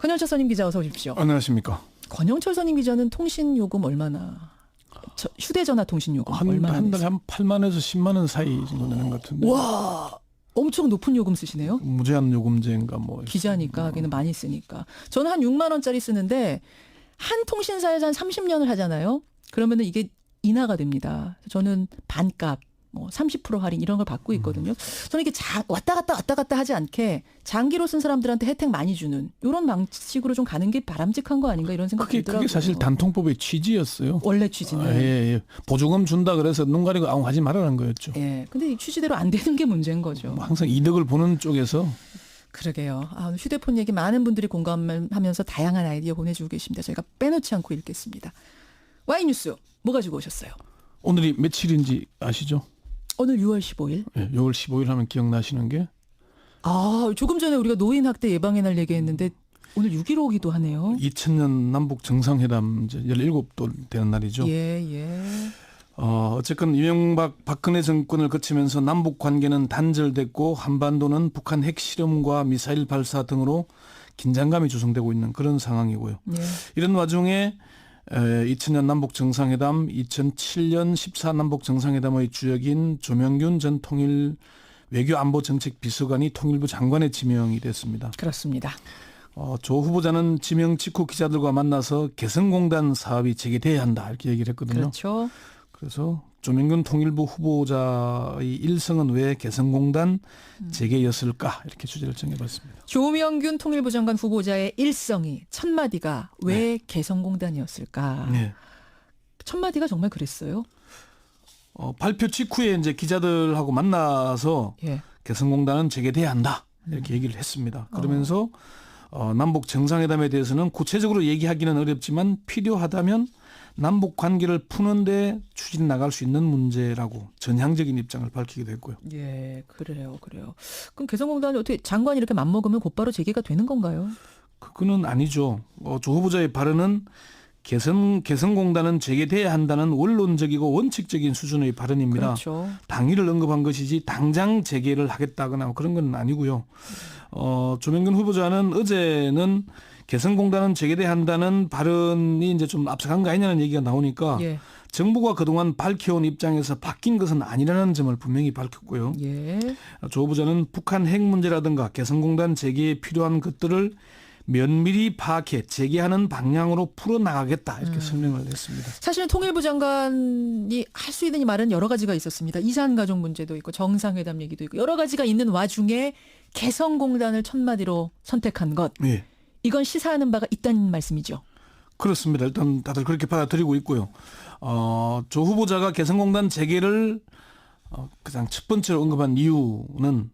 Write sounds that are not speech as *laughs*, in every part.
권영철 선임 기자 어서 오십시오. 안녕하십니까. 권영철 선임 기자는 통신 요금 얼마나 저, 휴대전화 통신 요금 한, 얼마나 한 달에? 한 8만에서 10만 원 사이 정도 되는 것 같은데. 와 엄청 높은 요금 쓰시네요. 무제한 요금제인가 뭐. 기자니까 하기는 많이 쓰니까. 저는 한 6만 원짜리 쓰는데 한 통신사에서 한 30년을 하잖아요. 그러면은 이게 인하가 됩니다. 저는 반값 뭐 30% 할인 이런 걸 받고 있거든요. 저는 이게 자, 왔다 갔다 왔다 갔다 하지 않게 장기로 쓴 사람들한테 혜택 많이 주는 이런 방식으로 좀 가는 게 바람직한 거 아닌가 이런 생각이 그게, 들더라고요. 그게 사실 단통법의 취지였어요. 원래 취지는. 아, 예, 예. 보조금 준다 그래서 눈 가리고 아웅 하지 말라는 거였죠. 예. 근데 이 취지대로 안 되는 게 문제인 거죠. 뭐 항상 이득을 보는 쪽에서 그러게요. 아, 휴대폰 얘기 많은 분들이 공감하면서 다양한 아이디어 보내주고 계십니다. 저희가 빼놓지 않고 읽겠습니다. 와이뉴스 뭐 가지고 오셨어요? 오늘이 며칠인지 아시죠? 오늘 6월 15일. 예, 6월 15일 하면 기억나시는 게 아 조금 전에 우리가 노인 학대 예방의 날 얘기했는데 오늘 6.15기도 하네요. 2000년 남북 정상회담 이제 17도 되는 날이죠. 예 예. 어, 어쨌건 이명박 박근혜 정권을 거치면서 남북 관계는 단절됐고 한반도는 북한 핵실험과 미사일 발사 등으로 긴장감이 조성되고 있는 그런 상황이고요. 예. 이런 와중에 에, 2000년 남북 정상회담, 2007년 14 남북 정상회담의 주역인 조명균 전 통일 외교안보정책 비서관이 통일부 장관에 지명이 됐습니다. 그렇습니다. 어, 조 후보자는 지명 직후 기자들과 만나서 개성공단 사업이 재개돼야 한다 이렇게 얘기를 했거든요. 그렇죠. 그래서 조명균 통일부 후보자의 일성은 왜 개성공단 재개였을까 이렇게 주제를 정해봤습니다. 조명균 통일부 장관 후보자의 일성이 첫 마디가 왜 개성공단이었을까? 네. 첫 마디가 정말 그랬어요. 어, 발표 직후에 이제 기자들하고 만나서 예. 개성공단은 재개돼야 한다 음. 이렇게 얘기를 했습니다. 그러면서 어, 남북 정상회담에 대해서는 구체적으로 얘기하기는 어렵지만 필요하다면 남북 관계를 푸는데 추진 나갈 수 있는 문제라고 전향적인 입장을 밝히기도 했고요. 예, 그래요, 그래요. 그럼 개성공단이 어떻게 장관이 이렇게 맘먹으면 곧바로 재개가 되는 건가요? 그거는 아니죠. 어, 조 후보자의 발언은 개성 개성공단은 재개돼야 한다는 원론적이고 원칙적인 수준의 발언입니다. 그렇죠. 당일을 언급한 것이지 당장 재개를 하겠다거나 뭐 그런 건 아니고요. 어, 조명균 후보자는 어제는 개성공단은 재개돼야 한다는 발언이 이제 좀 앞서간 거 아니냐는 얘기가 나오니까 예, 정부가 그동안 밝혀온 입장에서 바뀐 것은 아니라는 점을 분명히 밝혔고요. 예. 조 후보자는 북한 핵 문제라든가 개성공단 재개에 필요한 것들을 면밀히 파악해 재개하는 방향으로 풀어나가겠다 이렇게 설명을 했습니다. 사실은 통일부 장관이 할 수 있는 이 말은 여러 가지가 있었습니다. 이산 가족 문제도 있고 정상회담 얘기도 있고 여러 가지가 있는 와중에 개성공단을 첫 마디로 선택한 것 예. 이건 시사하는 바가 있다는 말씀이죠. 그렇습니다. 일단 다들 그렇게 받아들이고 있고요. 어, 조 후보자가 개성공단 재개를 어, 가장 첫 번째로 언급한 이유는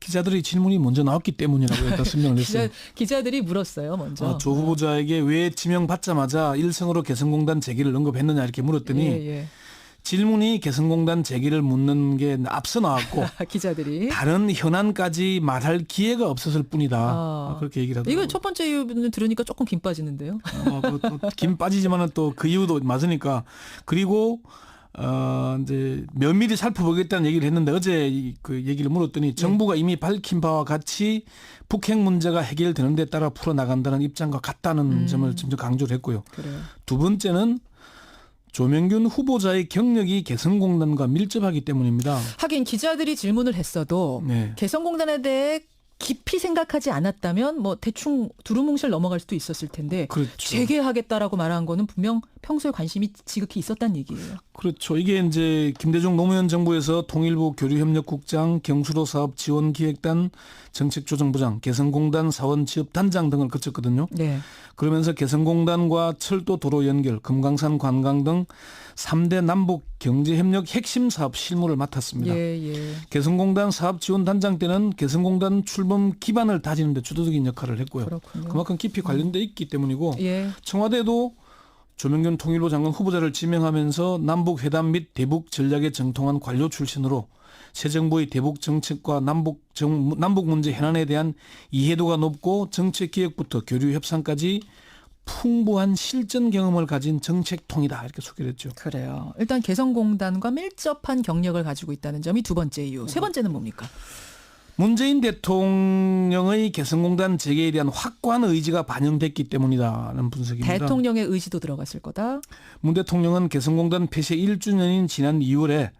기자들의 질문이 먼저 나왔기 때문이라고 일단 *laughs* 설명을 했어요. 기자, 기자들이 물었어요, 먼저. 어, 조 후보자에게 왜 지명 받자마자 일성으로 개성공단 재개를 언급했느냐 이렇게 물었더니 예, 예. 질문이 개성공단 재개를 묻는 게 앞서 나왔고 *laughs* 기자들이 다른 현안까지 말할 기회가 없었을 뿐이다. 아. 어, 그렇게 얘기를 하더라고요. 이거 첫 번째 이유는 들으니까 조금 김 빠지는데요. 어, 그, 또, 김 빠지지만은 또 그 이유도 맞으니까 그리고 어 이제 면밀히 살펴보겠다는 얘기를 했는데 어제 이- 그 얘기를 물었더니 정부가 이미 밝힌 바와 같이 북핵 문제가 해결되는 데 따라 풀어 나간다는 입장과 같다는 점을 점점 강조를 했고요. 그래요. 두 번째는 조명균 후보자의 경력이 개성공단과 밀접하기 때문입니다. 하긴 기자들이 질문을 했어도 네. 개성공단에 대해 깊이 생각하지 않았다면 뭐 대충 두루뭉실 넘어갈 수도 있었을 텐데 그렇죠. 재개하겠다라고 말한 거는 분명 평소에 관심이 지극히 있었다는 얘기예요. 그렇죠. 이게 이제 김대중 노무현 정부에서 통일부 교류협력국장, 경수로 사업 지원 기획단, 정책조정부장, 개성공단 사원 취업 단장 등을 거쳤거든요. 네. 그러면서 개성공단과 철도 도로 연결, 금강산 관광 등 3대 남북 경제협력 핵심 사업 실무를 맡았습니다. 예, 예. 개성공단 사업 지원 단장 때는 개성공단 출범 기반을 다지는 데 주도적인 역할을 했고요. 그렇군요. 그만큼 깊이 관련돼 있기 때문이고 예. 청와대도 조명균 통일부 장관 후보자를 지명하면서 남북 회담 및 대북 전략에 정통한 관료 출신으로 새 정부의 대북 정책과 남북 정, 남북 문제 현안에 대한 이해도가 높고 정책 기획부터 교류 협상까지 풍부한 실전 경험을 가진 정책통이다 이렇게 소개를 했죠. 그래요. 일단 개성공단과 밀접한 경력을 가지고 있다는 점이 두 번째 이유. 세 번째는 뭡니까? 문재인 대통령의 개성공단 재개에 대한 확고한 의지가 반영됐기 때문이다는 분석입니다. 대통령의 의지도 들어갔을 거다. 문 대통령은 개성공단 폐쇄 1주년인 지난 2월에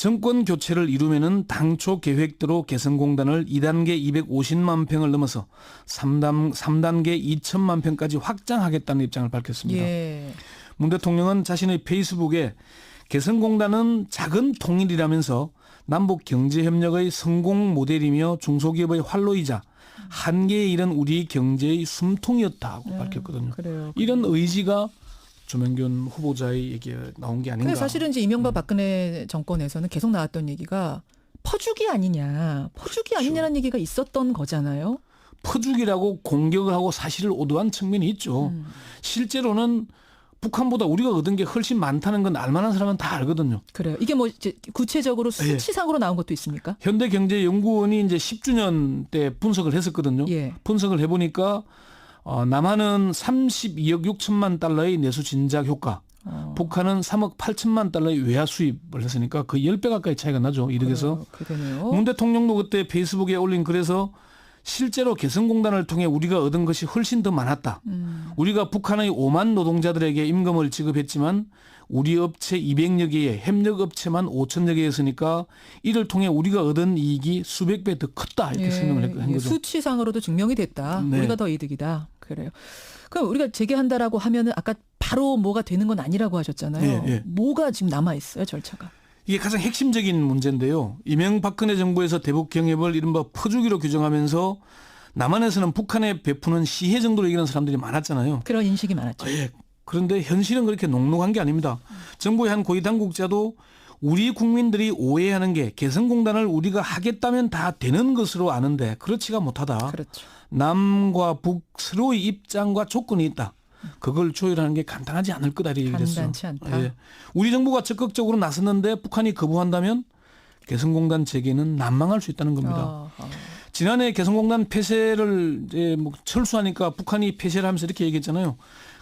정권 교체를 이루면은 당초 계획대로 개성공단을 2단계 250만 평을 넘어서 3단, 3단계 2천만 평까지 확장하겠다는 입장을 밝혔습니다. 예. 문 대통령은 자신의 페이스북에 개성공단은 작은 통일이라면서 남북 경제협력의 성공 모델이며 중소기업의 활로이자 한계에 이른 우리 경제의 숨통이었다고 밝혔거든요. 그래요. 이런 의지가 조명균 후보자의 얘기가 나온 게 아닌가. 사실은 이제 이명박 박근혜 정권에서는 계속 나왔던 얘기가 퍼주기 아니냐, 퍼주기 아니냐라는 얘기가 있었던 거잖아요. 퍼주기라고 공격을 하고 사실을 오도한 측면이 있죠. 음. 실제로는 북한보다 우리가 얻은 게 훨씬 많다는 건 알만한 사람은 다 알거든요. 그래요. 이게 뭐 이제 예. 구체적으로 수치상으로 나온 것도 있습니까? 현대경제연구원이 이제 10주년 때 분석을 했었거든요. 예. 분석을 해보니까 어, 남한은 32억 6천만 달러의 내수 진작 효과, 어, 북한은 3억 8천만 달러의 외화 수입을 했으니까 거의 10배 가까이 차이가 나죠. 이득에서. 그러네요. 문 대통령도 그때 페이스북에 올린 글에서 실제로 개성공단을 통해 우리가 얻은 것이 훨씬 더 많았다. 음. 우리가 북한의 5만 노동자들에게 임금을 지급했지만 우리 업체 200여 개에 협력 업체만 5천여 개였으니까 이를 통해 우리가 얻은 이익이 수백 배 더 컸다 이렇게 설명을 했- 한 예, 거죠. 수치상으로도 증명이 됐다. 네. 우리가 더 이득이다. 그래요. 그럼 우리가 재개한다라고 하면은 아까 바로 뭐가 되는 건 아니라고 하셨잖아요. 예, 예. 뭐가 지금 남아 있어요, 절차가? 이게 가장 핵심적인 문제인데요. 이명박근혜 정부에서 대북 경협을 이른바 퍼주기로 규정하면서 남한에서는 북한에 베푸는 시해 정도로 얘기하는 사람들이 많았잖아요. 그런 인식이 많았죠. 예. 그런데 현실은 그렇게 녹록한 게 아닙니다. 정부의 한 고위 당국자도 우리 국민들이 오해하는 게 개성공단을 우리가 하겠다면 다 되는 것으로 아는데 그렇지가 못하다. 그렇죠. 남과 북 서로의 입장과 조건이 있다. 그걸 조율하는 게 간단하지 않을 거다 않다. 예. 우리 정부가 적극적으로 나섰는데 북한이 거부한다면 개성공단 재개는 난망할 수 있다는 겁니다. 어, 어. 지난해 개성공단 폐쇄를 이제 뭐 철수하니까 북한이 폐쇄를 하면서 이렇게 얘기했잖아요.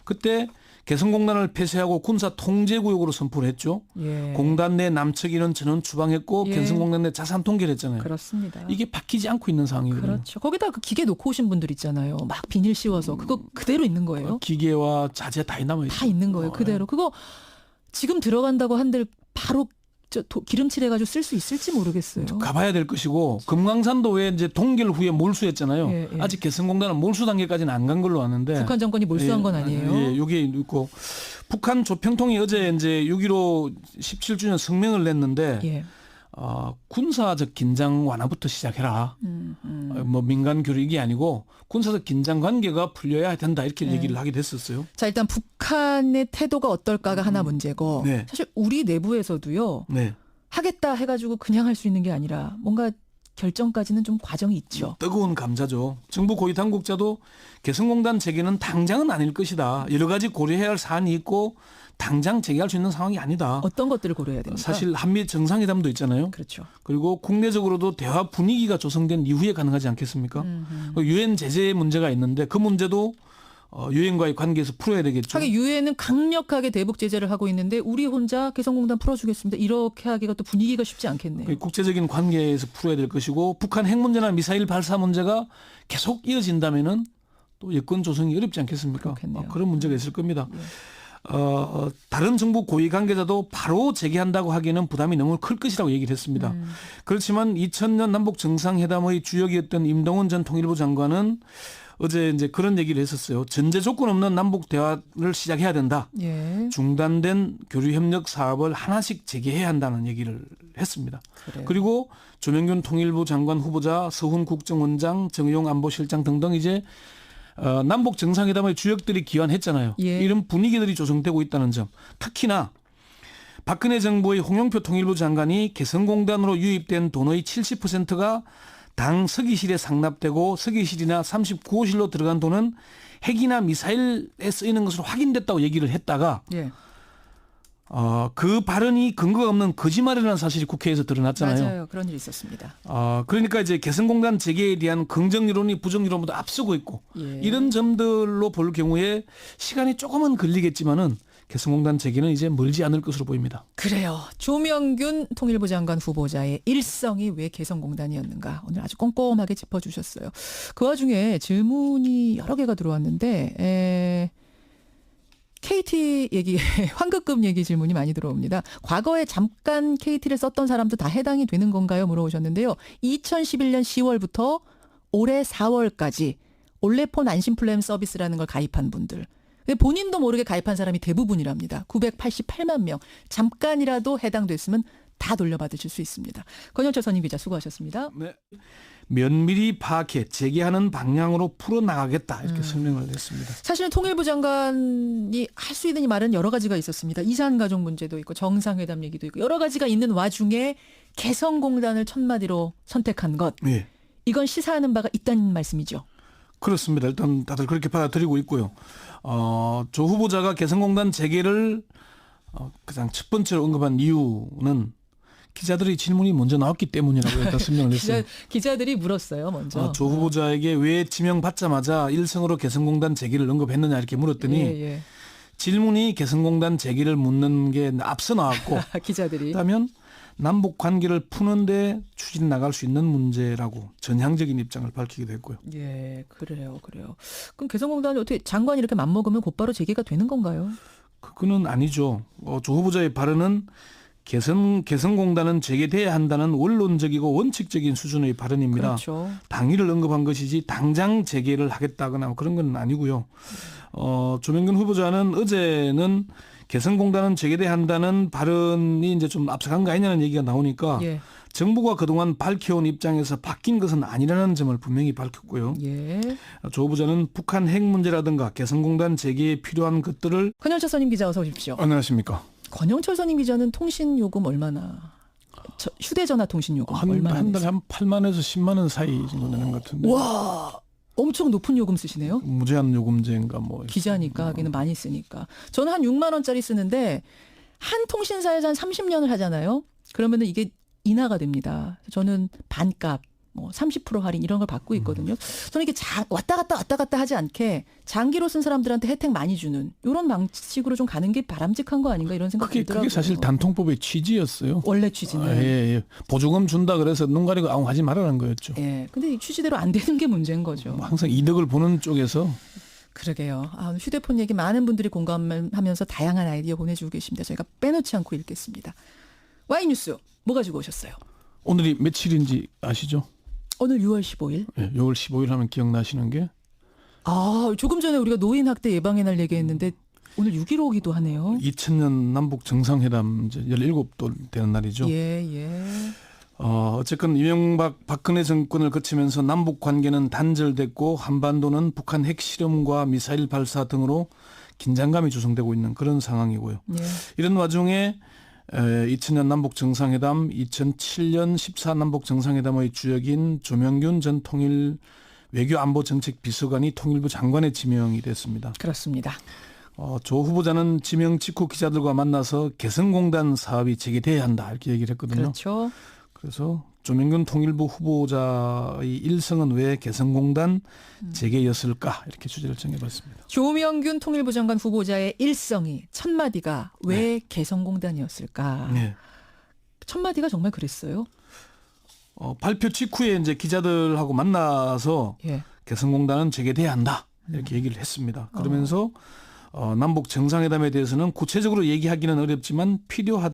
그때 개성공단을 폐쇄하고 군사 통제구역으로 선포를 했죠. 예. 공단 내 남측인은 전원 추방했고 예. 개성공단 내 자산 통계를 했잖아요. 그렇습니다. 이게 바뀌지 않고 있는 상황이거든요. 그렇죠. 거기다 그 기계 놓고 오신 분들 있잖아요. 막 비닐 씌워서 그거 그대로 있는 거예요. 어, 기계와 자재 다 남아 있어요. 다 있는 거예요. 어, 그대로. 그거 지금 들어간다고 한들 바로 저 도- 기름칠해 가지고 쓸 수 있을지 모르겠어요. 가봐야 될 것이고 금강산도 왜 이제 동결 후에 몰수했잖아요. 예, 예. 아직 개성공단은 몰수 단계까지는 안 간 걸로 아는데. 북한 정권이 몰수한 예, 건 아니에요. 예, 여기 있고 북한 조평통이 어제 이제 6.15 17주년 성명을 냈는데 예. 어, 군사적 긴장 완화부터 시작해라. 음, 음. 어, 뭐 민간 교류이 아니고 군사적 긴장 관계가 풀려야 된다 이렇게 네. 얘기를 하게 됐었어요. 자 일단 북한의 태도가 어떨까가 하나 문제고 네. 사실 우리 내부에서도요 네. 하겠다 해가지고 그냥 할 수 있는 게 아니라 뭔가 결정까지는 좀 과정이 있죠. 뜨거운 감자죠. 정부 고위 당국자도 개성공단 재개는 당장은 아닐 것이다. 여러 가지 고려해야 할 사안이 있고 당장 재개할 수 있는 상황이 아니다. 어떤 것들을 고려해야 됩니까? 사실 한미 정상회담도 있잖아요. 그렇죠. 그리고 국내적으로도 대화 분위기가 조성된 이후에 가능하지 않겠습니까? 음, 음. 그 유엔 제재 문제가 있는데 그 문제도 어, 유엔과의 관계에서 풀어야 되겠죠. 하긴 유엔은 강력하게 대북 제재를 하고 있는데 우리 혼자 개성공단 풀어주겠습니다. 이렇게 하기가 또 분위기가 쉽지 않겠네요. 그 국제적인 관계에서 풀어야 될 것이고 북한 핵 문제나 미사일 발사 문제가 계속 이어진다면은 또 여건 조성이 어렵지 않겠습니까? 그렇겠네요. 어, 그런 문제가 있을 겁니다. 네. 어, 다른 정부 고위 관계자도 바로 재개한다고 하기에는 부담이 너무 클 것이라고 얘기를 했습니다. 음. 그렇지만 2000년 남북 정상회담의 주역이었던 임동원 전 통일부 장관은 어제 이제 그런 얘기를 했었어요. 전제 조건 없는 남북 대화를 시작해야 된다. 예. 중단된 교류 협력 사업을 하나씩 재개해야 한다는 얘기를 했습니다. 그래요. 그리고 조명균 통일부 장관 후보자, 서훈 국정원장, 정용 안보실장 등등 이제 어, 남북 정상회담의 주역들이 기환했잖아요. 예. 이런 분위기들이 조성되고 있다는 점. 특히나 박근혜 정부의 홍영표 통일부 장관이 개성공단으로 유입된 돈의 70%가 당 서기실에 상납되고 서기실이나 39호실로 들어간 돈은 핵이나 미사일에 쓰이는 것으로 확인됐다고 얘기를 했다가 예. 어, 그 발언이 근거가 없는 거짓말이라는 사실이 국회에서 드러났잖아요. 맞아요. 그런 일이 있었습니다. 어, 그러니까 이제 개성공단 재개에 대한 긍정 여론이 부정 여론보다 앞서고 있고 예. 이런 점들로 볼 경우에 시간이 조금은 걸리겠지만은 개성공단 재개는 이제 멀지 않을 것으로 보입니다. 그래요. 조명균 통일부 장관 후보자의 일성이 왜 개성공단이었는가 오늘 아주 꼼꼼하게 짚어주셨어요. 그 와중에 질문이 여러 개가 들어왔는데 에, KT 얘기, *laughs* 환급금 얘기 질문이 많이 들어옵니다. 과거에 잠깐 KT를 썼던 사람도 다 해당이 되는 건가요? 물어보셨는데요. 2011년 10월부터 올해 4월까지 올레폰 안심 플랜 서비스라는 걸 가입한 분들. 근데 본인도 모르게 가입한 사람이 대부분이랍니다. 988만 명. 잠깐이라도 해당됐으면 다 돌려받으실 수 있습니다. 권영철 선임 기자 수고하셨습니다. 네. 면밀히 파악해 재개하는 방향으로 풀어나가겠다 이렇게 성명을 냈습니다. 사실은 통일부 장관이 할 수 있는 이 말은 여러 가지가 있었습니다. 이산 가족 문제도 있고 정상회담 얘기도 있고 여러 가지가 있는 와중에 개성공단을 첫 마디로 선택한 것. 예. 이건 시사하는 바가 있다는 말씀이죠. 그렇습니다. 일단 다들 그렇게 받아들이고 있고요. 어, 조 후보자가 개성공단 재개를 어, 가장 첫 번째로 언급한 이유는 기자들의 질문이 먼저 나왔기 때문이라고 일단 *laughs* 설명을 기자, 했어요. 기자 들이 물었어요, 먼저. 어, 조 후보자에게 왜 지명받자마자 일성으로 개성공단 재개를 언급했느냐 이렇게 물었더니 예, 예. 질문이 개성공단 재개를 묻는 게 앞서 나왔고 *laughs* 기자들이. 그다면 남북 관계를 푸는데 추진 나갈 수 있는 문제라고 전향적인 입장을 밝히기도 했고요. 예, 그래요, 그래요. 그럼 개성공단이 어떻게 장관이 이렇게 맘먹으면 곧바로 재개가 되는 건가요? 그거는 아니죠. 어, 조 후보자의 발언은 개성 개성공단은 재개돼야 한다는 원론적이고 원칙적인 수준의 발언입니다. 그렇죠. 당일을 언급한 것이지 당장 재개를 하겠다거나 그런 건 아니고요. 어, 조명근 후보자는 어제는 개성공단은 재개돼야 한다는 발언이 이제 좀 앞서간 거 아니냐는 얘기가 나오니까 예, 정부가 그동안 밝혀온 입장에서 바뀐 것은 아니라는 점을 분명히 밝혔고요. 예. 조 후보자는 북한 핵 문제라든가 개성공단 재개에 필요한 것들을 권영철 선임 기자 어서 오십시오. 안녕하십니까. 권영철 선임 기자는 통신 요금 얼마나? 저, 휴대전화 통신 요금 한, 얼마나? 한 달에? 한 8만에서 10만 원 사이 정도 되는 것 같은데. 와, 엄청 높은 요금 쓰시네요. 무제한 요금제인가 뭐. 기자니까 하기는 많이 쓰니까. 저는 한 6만 원짜리 쓰는데 한 통신사에서 한 30년을 하잖아요. 그러면은 이게 인하가 됩니다. 저는 반값 뭐30% 할인 이런 걸 받고 있거든요. 저는 이게 자, 왔다 갔다 왔다 갔다 하지 않게 장기로 쓴 사람들한테 혜택 많이 주는 이런 방식으로 좀 가는 게 바람직한 거 아닌가 이런 생각이 그게 들더라고요. 그게 사실 단통법의 취지였어요. 원래 취지는. 아, 예, 예. 보조금 준다 그래서 눈 가리고 아웅 하지 말라는 거였죠. 예. 근데 이 취지대로 안 되는 게 문제인 거죠. 뭐 항상 이득을 보는 쪽에서 그러게요. 아, 휴대폰 얘기 많은 분들이 공감하면서 다양한 아이디어 보내주고 계십니다. 저희가 빼놓지 않고 읽겠습니다. 와이뉴스 뭐 가지고 오셨어요? 오늘이 며칠인지 아시죠? 오늘 6월 15일. 예, 6월 15일 하면 기억나시는 게 아 조금 전에 우리가 노인 학대 예방의 날 얘기했는데 오늘 6.15기도 하네요. 2000년 남북 정상회담 이제 17도 되는 날이죠. 예 예. 어, 어쨌건 이명박 박근혜 정권을 거치면서 남북 관계는 단절됐고 한반도는 북한 핵실험과 미사일 발사 등으로 긴장감이 조성되고 있는 그런 상황이고요. 예. 이런 와중에 에, 2000년 남북 정상회담, 2007년 14 남북 정상회담의 주역인 조명균 전 통일 외교안보정책 비서관이 통일부 장관에 지명이 됐습니다. 그렇습니다. 어, 조 후보자는 지명 직후 기자들과 만나서 개성공단 사업이 재개돼야 한다 이렇게 얘기를 했거든요. 그렇죠. 그래서 조명균 통일부 후보자의 일성은 왜 개성공단 음. 재개였을까 이렇게 주제를 정해봤습니다. 조명균 통일부 장관 후보자의 일성이 첫 마디가 왜 네. 개성공단이었을까? 네. 첫 마디가 정말 그랬어요. 어, 발표 직후에 이제 기자들하고 만나서 예. 개성공단은 재개돼야 한다 음. 이렇게 얘기를 했습니다. 그러면서 어, 남북 정상회담에 대해서는 구체적으로 얘기하기는 어렵지만 필요하다.